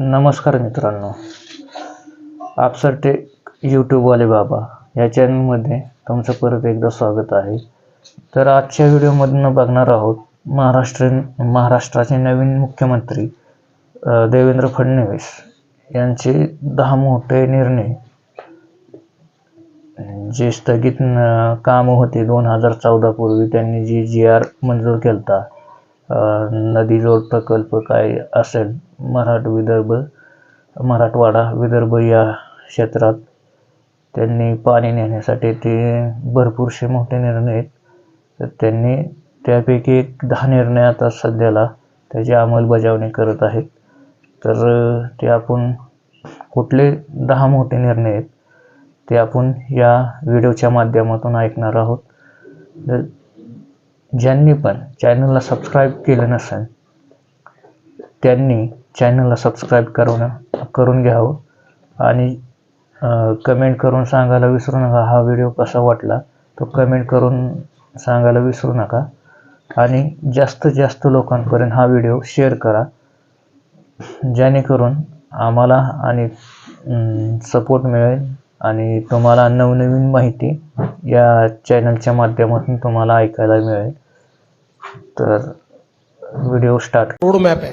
नमस्कार मित्रांनो. आपसरटे यूट्यूबवाले बाबा या चॅनलमध्ये तुमचं परत एकदा स्वागत आहे. तर आजच्या व्हिडिओमधनं बघणार आहोत महाराष्ट्र महाराष्ट्राचे नवीन मुख्यमंत्री देवेंद्र फडणवीस यांचे दहा मोठे निर्णय. जे स्थगित कामं होते दोन हजार चौदापूर्वी त्यांनी जी जी आर मंजूर केलता नदीजोड प्रकल्प काय असेल? मराठ विदर्भ मराठवाडा विदर्भ या क्षेत्रात त्यांनी पाणी नेण्यासाठी ते भरपूरसे मोठे निर्णय आहेत. तर त्यांनी त्यापैकी एक दहा निर्णय आता सध्याला त्याची अंमलबजावणी करत आहेत. तर ते आपण कुठले दहा मोठे निर्णय आहेत ते आपण या व्हिडिओच्या माध्यमातून ऐकणार आहोत. तर ज्यांनी पण चॅनलला सबस्क्राईब केलं नसेल त्यांनी चॅनलला सबस्क्राईब करून करून घ्यावं. आणि कमेंट करून सांगायला विसरू नका. हा व्हिडिओ कसा वाटला तो कमेंट करून सांगायला विसरू नका. आणि जास्तीत जास्त लोकांपर्यंत हा व्हिडिओ शेअर करा. जेणेकरून आम्हाला आणि सपोर्ट मिळेल आणि तुम्हाला नवनवीन माहिती या चॅनलच्या माध्यमातून तुम्हाला ऐकायला मिळेल. तर व्हिडिओ स्टार्ट रोड मॅप आहे.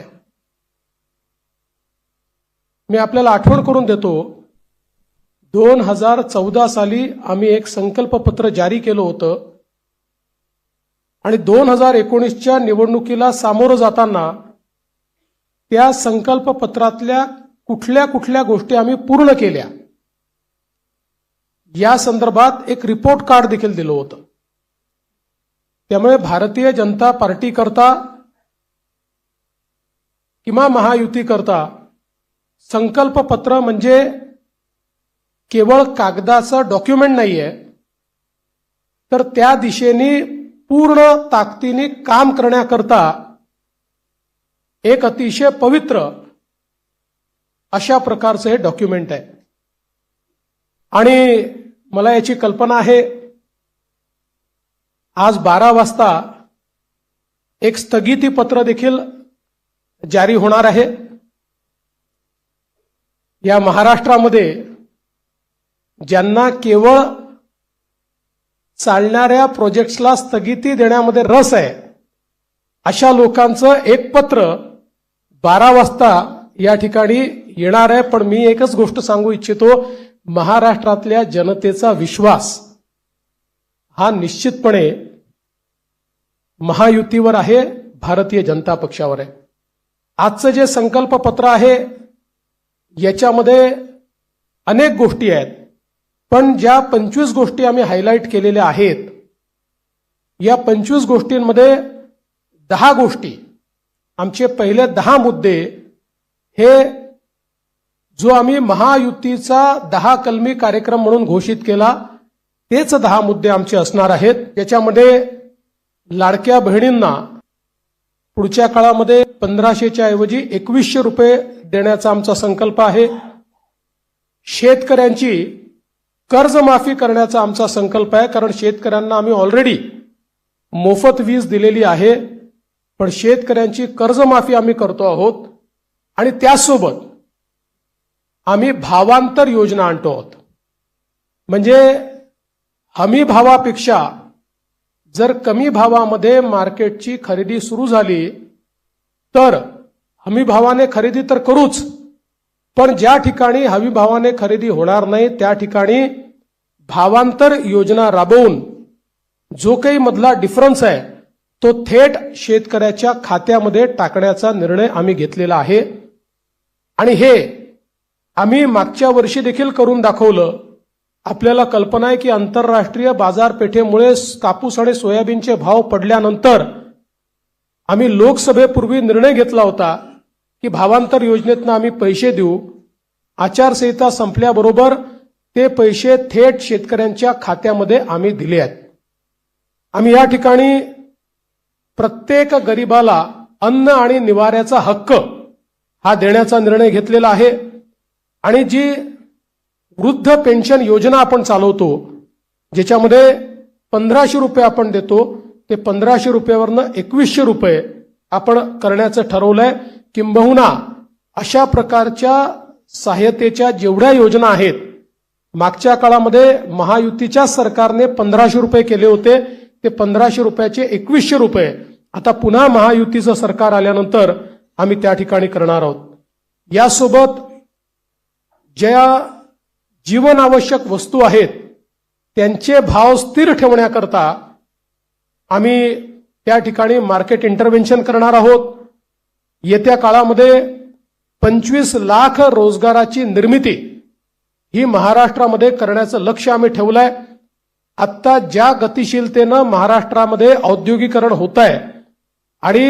मी आपल्याला आठवण करून देतो दोन हजार चौदा साली आम्ही एक संकल्पपत्र जारी केलं होतं. आणि दोन हजार एकोणीसच्या निवडणुकीला सामोरं जाताना त्या संकल्पपत्रातल्या कुठल्या कुठल्या गोष्टी आम्ही पूर्ण केल्या. या संदर्भात एक रिपोर्ट कार्ड देखील दिलं होतं. त्यामुळे भारतीय जनता पार्टी करता किंवा महायुती करता संकल्पपत्र म्हणजे केवळ कागदाचं डॉक्युमेंट नाहीये तर त्या दिशेने पूर्ण ताकदीने काम करण्याकरता एक अतिशय पवित्र अशा प्रकारचं हे डॉक्युमेंट आहे. आणि मला याची कल्पना आहे. आज बारा वाजता एक स्थगिती पत्र देखील जारी होणार आहे. या महाराष्ट्रामध्ये ज्यांना केवळ चालणाऱ्या प्रोजेक्ट्सला स्थगिती देण्यामध्ये रस आहे अशा लोकांचं एक पत्र बारा वाजता या ठिकाणी येणार आहे. पण मी एकच गोष्ट सांगू इच्छितो महाराष्ट्रातल्या जनतेचा विश्वास हा निश्चितपणे महायुतीवर आहे भारतीय जनता पक्षावर आहे. आजचं जे संकल्पपत्र आहे याच्यामध्ये अनेक गोष्टी आहेत. पण ज्या पंचवीस गोष्टी आम्ही हायलाईट केलेल्या आहेत या पंचवीस गोष्टींमध्ये दहा गोष्टी आमचे पहिले दहा मुद्दे हे जो आम्ही महायुतीचा दहा कलमी कार्यक्रम म्हणून घोषित केला तेच दहा मुद्दे आमचे असणार आहेत. याच्यामध्ये लाडक्या बहिणींना पुढच्या काळामध्ये पंधराशेच्या ऐवजी एकवीसशे रुपये देण्याचा आमचा संकल्प आहे. शेतकऱ्यांची कर्जमाफी करण्याचा आमचा संकल्प आहे कारण शेतकऱ्यांना आम्ही ऑलरेडी मोफत वीज दिलेली आहे. पण शेतकऱ्यांची कर्जमाफी आम्ही करतो आहोत. आणि त्याचसोबत आम्ही भावांतर योजना आणतो आहोत. म्हणजे हमी भावापेक्षा जर कमी भावामध्ये मार्केटची खरेदी सुरू झाली तर हमी भावाने खरेदी तर करूच पण ज्या ठिकाणी हमी भावाने खरेदी होणार नाही त्या ठिकाणी भावांतर योजना राबवून जो काही मधला डिफरन्स आहे तो थेट शेतकऱ्याच्या खात्यामध्ये टाकण्याचा निर्णय आम्ही घेतलेला आहे. आणि हे आम्ही मागच्या वर्षी देखील करून दाखवलं. आपल्याला कल्पना आहे की आंतरराष्ट्रीय बाजारपेठेमुळे कापूस आणि सोयाबीनचे भाव पडल्यानंतर आम्ही लोकसभेपूर्वी निर्णय घेतला होता की भावांतर योजनेतनं आम्ही पैसे देऊ. आचारसंहिता संपल्याबरोबर ते पैसे थेट शेतकऱ्यांच्या खात्यामध्ये आम्ही दिले आहेत. आम्ही या ठिकाणी प्रत्येक गरिबाला अन्न आणि निवाऱ्याचा हक्क हा देण्याचा निर्णय घेतलेला आहे. आणि जी वृद्ध पेन्शन योजना आपण चालवतो ज्याच्यामध्ये पंधराशे रुपये आपण देतो ते पंधराशे रुपयावरनं एकवीसशे रुपये आपण करण्याचं ठरवलंय. किंबहुना अशा प्रकारच्या सहाय्यतेच्या जेवढ्या योजना आहेत मागच्या काळामध्ये महायुतीच्या सरकारने पंधराशे रुपये केले होते ते पंधराशे रुपयाचे एकवीसशे रुपये. आता पुन्हा महायुतीचं सरकार आल्यानंतर आम्ही त्या ठिकाणी करणार आहोत. यासोबत ज्या जीवनावश्यक वस्तू आहेत त्यांचे भाव स्थिर ठेवण्याकरता आम्ही त्या ठिकाणी मार्केट इंटरव्हेन्शन करणार आहोत. येत्या काळामध्ये पंचवीस लाख रोजगाराची निर्मिती ही महाराष्ट्रामध्ये करण्याचं लक्ष आम्ही ठेवलंय. आत्ता ज्या गतिशीलतेनं महाराष्ट्रामध्ये औद्योगिकरण होत आहे आणि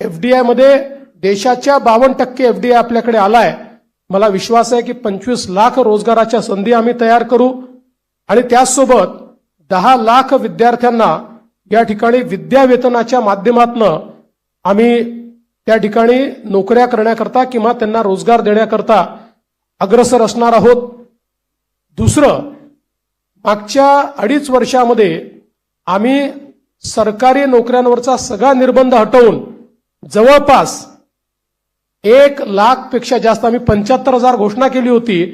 एफडीआयमध्ये देशाच्या बावन्न टक्के एफडीआय आपल्याकडे आलाय मला विश्वास आहे की पंचवीस लाख रोजगाराच्या संधी आम्ही तयार करू आणि त्याचसोबत दहा लाख विद्यार्थ्यांना या ठिकाणी विद्यावेतनाच्या माध्यमातनं आम्ही त्या ठिकाणी नोकऱ्या करण्याकरता किंवा त्यांना रोजगार देण्याकरता अग्रसर असणार आहोत. दुसरं मागच्या अडीच वर्षामध्ये आम्ही सरकारी नोकऱ्यांवरचा सगळा निर्बंध हटवून जवळपास एक लाखपेक्षा जास्त आम्ही पंच्याहत्तर हजार घोषणा केली होती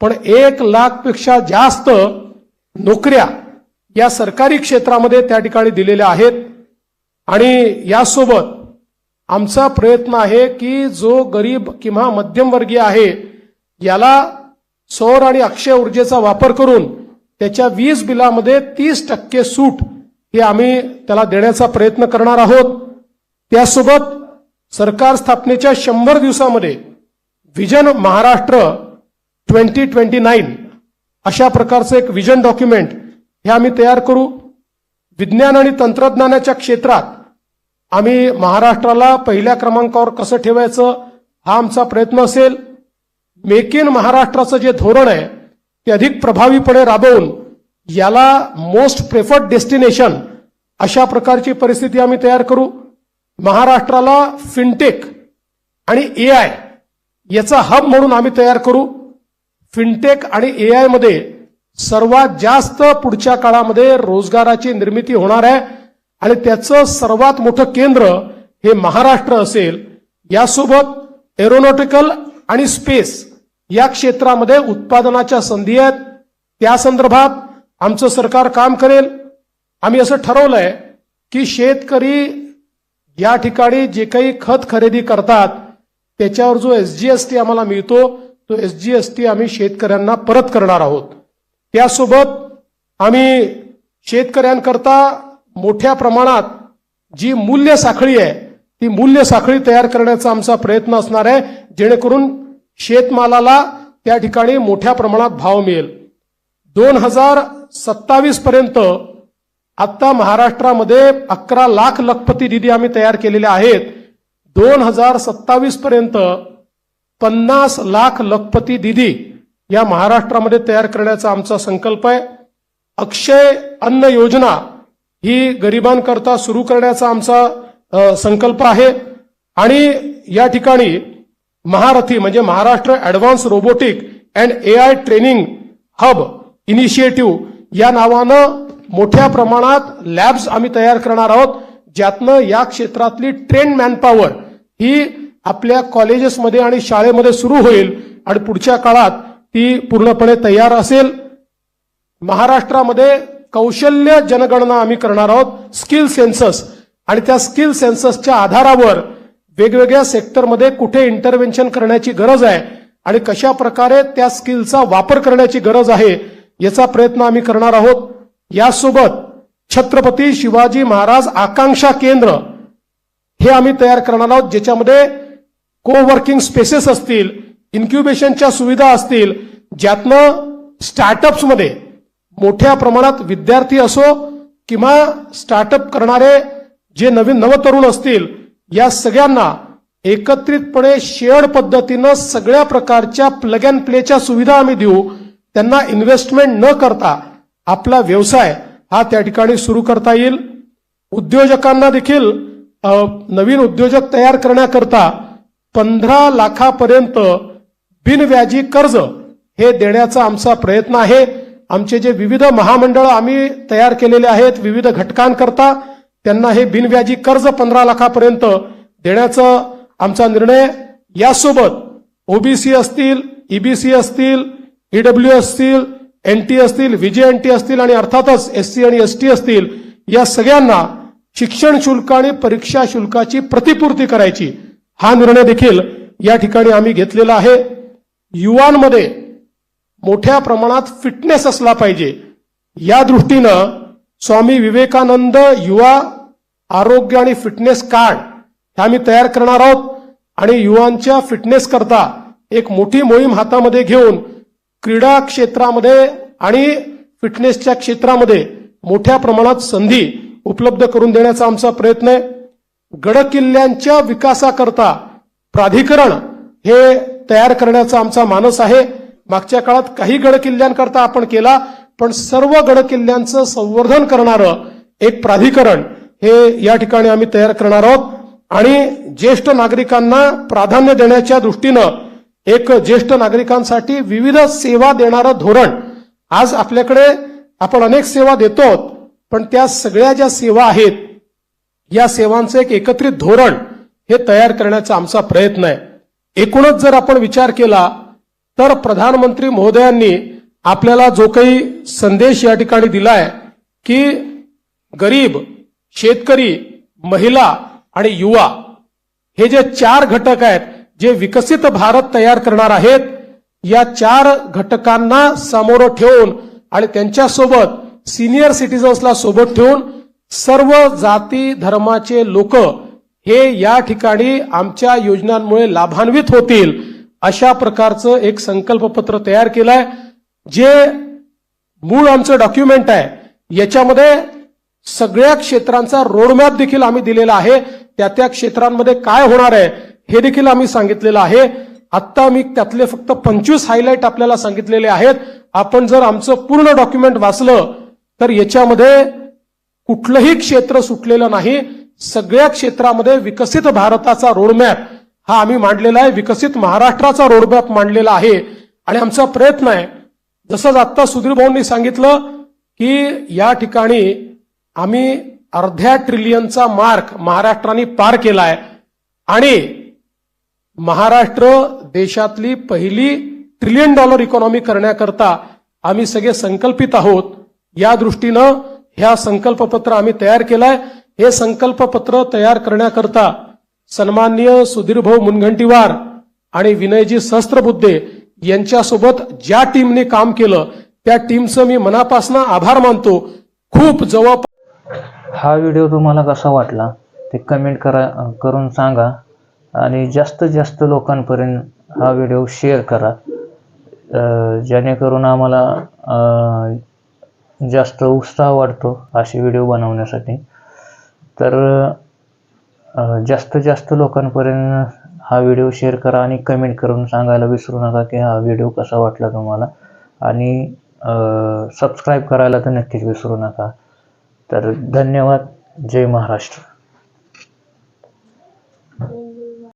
पण एक लाखपेक्षा जास्त नोकऱ्या या सरकारी क्षेत्रामध्ये त्या ठिकाणी दिलेल्या आहेत. आणि यासोबत आमचा प्रयत्न आहे की जो गरीब किंवा मध्यमवर्गीय आहे याला सौर आणि अक्षय ऊर्जेचा वापर करून त्याच्या वीज बिलामध्ये तीस टक्के सूट ही आम्ही त्याला देण्याचा प्रयत्न करणार आहोत. त्यासोबत सरकार स्थापनेच्या शंभर दिवसामध्ये vision Maharashtra twenty twenty nine अशा प्रकारचं एक विजन डॉक्युमेंट हे आम्ही तयार करू. विज्ञान आणि तंत्रज्ञानाच्या क्षेत्रात आम्ही महाराष्ट्राला पहिल्या क्रमांकावर कसं ठेवायचं हा आमचा प्रयत्न असेल. मेक इन महाराष्ट्राचं जे धोरण आहे ते अधिक प्रभावीपणे राबवून याला मोस्ट प्रेफर्ड डेस्टिनेशन अशा प्रकारची परिस्थिती आम्ही तयार करू. महाराष्ट्राला फिनटेक आणि ए आय याचा हब म्हणून आम्ही तयार करू. फिनटेक आणि ए आयमध्ये सर्वात जास्त पुढच्या काळामध्ये रोजगाराची निर्मिती होणार आहे आणि त्याचं सर्वात मोठं केंद्र हे महाराष्ट्र असेल. यासोबत एरोनॉटिकल आणि स्पेस या क्षेत्रामध्ये उत्पादनाच्या संधी आहेत. त्या संदर्भात आमचं सरकार काम करेल. आम्ही असं ठरवलंय की शेतकरी या ठिकाणी जे काही खत खरेदी करतात त्याच्यावर जो एस जी एस टी आम्हाला मिळतो तो एस जी एस टी आम्ही शेतकऱ्यांना परत करणार आहोत. त्यासोबत आम्ही शेतकऱ्यांकरता मोठ्या प्रमाणात जी मूल्य साखळी आहे ती मूल्य साखळी तयार करण्याचा आमचा प्रयत्न असणार आहे जेणेकरून शेतमालाला त्या ठिकाणी मोठ्या प्रमाणात भाव मिळेल. दोन हजार सत्तावीस पर्यंत आत्ता महाराष्ट्रामध्ये अकरा लाख लखपती निधी आम्ही तयार केलेले आहेत. दोन हजार सत्तावीस पर्यंत पन्नास लाख लखपती दिदी या महाराष्ट्रामध्ये तयार करण्याचा आमचा संकल्प आहे. अक्षय अन्न योजना ही गरिबांकरता सुरू करण्याचा आमचा संकल्प आहे. आणि या ठिकाणी महारथी म्हणजे Maharashtra advanced robotic and A I training hub initiative या नावानं मोठ्या प्रमाणात लॅब्स आम्ही तयार करणार आहोत ज्यातनं या क्षेत्रातली ट्रेन मॅनपॉवर ही आपल्या कॉलेजेसमध्ये आणि शाळेमध्ये सुरू होईल आणि पुढच्या काळात ती पूर्णपणे तयार असेल. महाराष्ट्रामध्ये कौशल्य जनगणना आम्ही करणार आहोत स्किल सेन्सस. आणि त्या स्किल सेन्ससच्या आधारावर वेगवेगळ्या सेक्टरमध्ये कुठे इंटरव्हेन्शन करण्याची गरज आहे आणि कशा प्रकारे त्या स्किलचा वापर करण्याची गरज आहे याचा प्रयत्न आम्ही करणार आहोत. यासोबत छत्रपती शिवाजी महाराज आकांक्षा केंद्र हे आम्ही तयार करणार आहोत ज्याच्यामध्ये कोवर्किंग स्पेसेस असतील इन्क्युबेशनच्या सुविधा असतील ज्यातनं स्टार्टअप्समध्ये मोठ्या प्रमाणात विद्यार्थी असो किंवा स्टार्टअप करणारे जे नवीन नवतरुण असतील या सगळ्यांना एकत्रितपणे शेअर्ड पद्धतीनं सगळ्या प्रकारच्या प्लग अँड प्लेच्या सुविधा आम्ही देऊ. त्यांना इन्व्हेस्टमेंट न करता आपला व्यवसाय हा त्या ठिकाणी सुरू करता येईल. उद्योजकांना देखील नवीन उद्योजक तयार करण्याकरता पंधरा लाखापर्यंत बिनव्याजी कर्ज हे देण्याचा आमचा प्रयत्न आहे. आमचे जे विविध महामंडळ आम्ही तयार केलेले आहेत विविध घटकांकरता त्यांना हे बिनव्याजी कर्ज पंधरा लाखापर्यंत देण्याचा आमचा निर्णय. यासोबत ओबीसी असतील ईबीसी असतील ईडब्ल्यू असतील एनटी असतील विजय व्हीजेएनटी असतील आणि अर्थातच एस सी आणि एस टी असतील या सगळ्यांना शिक्षण शुल्क आणि परीक्षा शुल्काची प्रतिपूर्ती करायची. हा निर्णय देखील या ठिकाणी आम्ही घेतलेला आहे. युवांमध्ये मोठ्या प्रमाणात फिटनेस असला पाहिजे. या दृष्टीनं स्वामी विवेकानंद युवा आरोग्य आणि फिटनेस कार्ड हे आम्ही तयार करणार आहोत आणि युवांच्या फिटनेस करता एक मोठी मोहीम हातामध्ये घेऊन क्रीडा क्षेत्रामध्ये आणि फिटनेसच्या क्षेत्रामध्ये मोठ्या प्रमाणात संधी उपलब्ध करून देण्याचा आमचा प्रयत्न आहे. गडकिल्ल्यांच्या विकासाकरता प्राधिकरण हे तयार करण्याचा आमचा मानस आहे. मागच्या काळात काही गडकिल्ल्यांकरता आपण केला पण सर्व गडकिल्ल्यांचं संवर्धन करणारं एक प्राधिकरण हे या ठिकाणी आम्ही तयार करणार आहोत. आणि ज्येष्ठ नागरिकांना प्राधान्य देण्याच्या दृष्टीनं एक ज्येष्ठ नागरिकांसाठी विविध सेवा देणारं धोरण. आज आपल्याकडे आपण अनेक सेवा देतो पण त्या सगळ्या ज्या सेवा आहेत या सेवांचं एक एकत्रित धोरण हे तयार करण्याचा आमचा प्रयत्न आहे. एकूणच जर आपण विचार केला तर प्रधानमंत्री महोदयांनी आपल्याला जो काही संदेश या ठिकाणी दिलाय की गरीब शेतकरी महिला आणि युवा हे जे चार घटक आहेत जे विकसित भारत तयार करणार आहेत या चार घटकांना समोर ठेवून आणि त्यांच्यासोबत सिनियर सिटीजन्सला सोबत ठेवून सर्व जाती धर्माचे लोक हे या ठिकाणी आमच्या योजनांमुळे लाभान्वित होतील अशा प्रकारचं एक संकल्पपत्र तयार केलंय जे मूळ आमचं डॉक्युमेंट आहे. याच्यामध्ये सगळ्या क्षेत्रांचा रोडमॅप देखील आम्ही दिलेला आहे. त्या त्या क्षेत्रांमध्ये काय होणार आहे हे देखील आम्ही सांगितलेलं आहे. आत्ता मी त्यातले फक्त पंचवीस हायलाईट आपल्याला सांगितलेले आहेत. आपण जर आमचं पूर्ण डॉक्युमेंट वाचलं तर याच्यामध्ये कुठलंही क्षेत्र सुटलेलं नाही. सगळ्या क्षेत्रामध्ये विकसित भारताचा रोडमॅप हा आम्ही मांडलेला आहे. विकसित महाराष्ट्राचा रोडमॅप मांडलेला आहे. आणि आमचा प्रयत्न आहे. जसंच आत्ता सुधीर भाऊंनी सांगितलं की या ठिकाणी आम्ही अर्ध्या ट्रिलियनचा मार्क महाराष्ट्राने पार केला आहे आणि महाराष्ट्र देशातली पहिली ट्रिलियन डॉलर इकॉनॉमी करण्याकरता आम्ही सगळे संकल्पित आहोत. या दृष्टीनं ह्या संकल्पपत्र आम्ही तयार केलंय. हे संकल्पपत्र तयार करण्याकरता सन्माननीय सुधीरभाऊ मुनगंटीवार आणि विनयजी सहस्त्रबुद्धे यांच्यासोबत ज्या टीमने काम केलं त्या टीमचं मी मनापासून आभार मानतो. खूप जवळ हा व्हिडिओ तुम्हाला कसा वाटला ते कमेंट करा करून सांगा. आणि जास्तीत जास्त लोकांपर्यंत हा व्हिडिओ शेअर करा. जेणेकरून आम्हाला जास्त उत्साह वाढतो असे व्हिडिओ बनवण्यासाठी. तर जास्तीत जास्त लोकांपर्यंत हा व्हिडिओ शेअर करा आणि कमेंट करून सांगायला विसरू नका की हा व्हिडिओ कसा वाटला तुम्हाला. आणि सबस्क्राईब करायला तर नक्कीच विसरू नका. तर धन्यवाद. जय महाराष्ट्र.